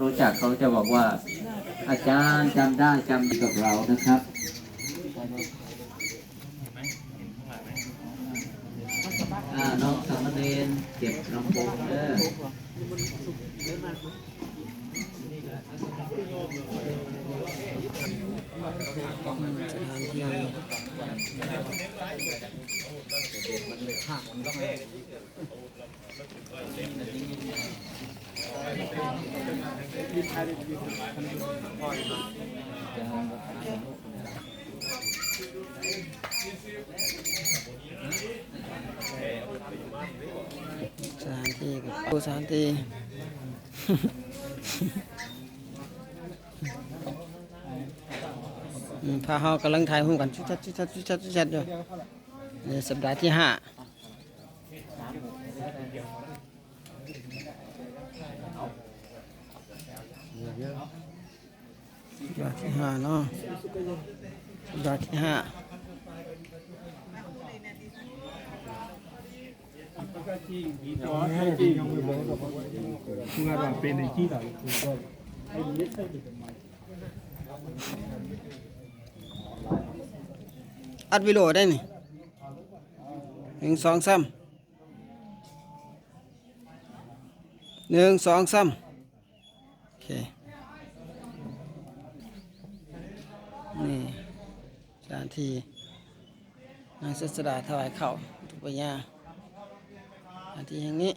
รู้จักเขาจะบอกว่า อาจารย์จำได้จำดีกับเรานะครับ อ่าน้องสามเณรเก็บลำโพงเด้อ สถานที่กับปูสถานที่พาเฮากำลังถ่ายหุ้มกันชุดชัดชุดชัดชุดชัดชุดชัดอยู่สัปดาห์ที่ห้าสัป ดาที่ห้าเนาะสัปดาห์ที่ห้าคุณอาบเป็นในที่ไหนอัดวิโอได้นี่หนึ่งสองซ้ำหนึ่งสองซ้ำ สถานที่นางเสดาถวายเข่าวทุกปัญญาสถานที่แห่งนี้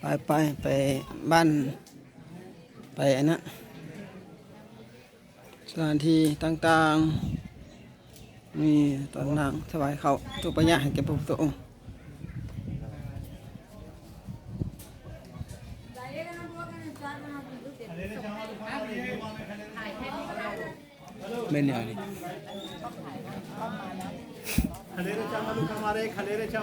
ไปไปไปบ้านไปอันนั้นสถานที่ต่างๆมีตอนนางถวายเขาทุกปัญญาให้แก่พระพุทธองค์ मैंने आ रही खलेरे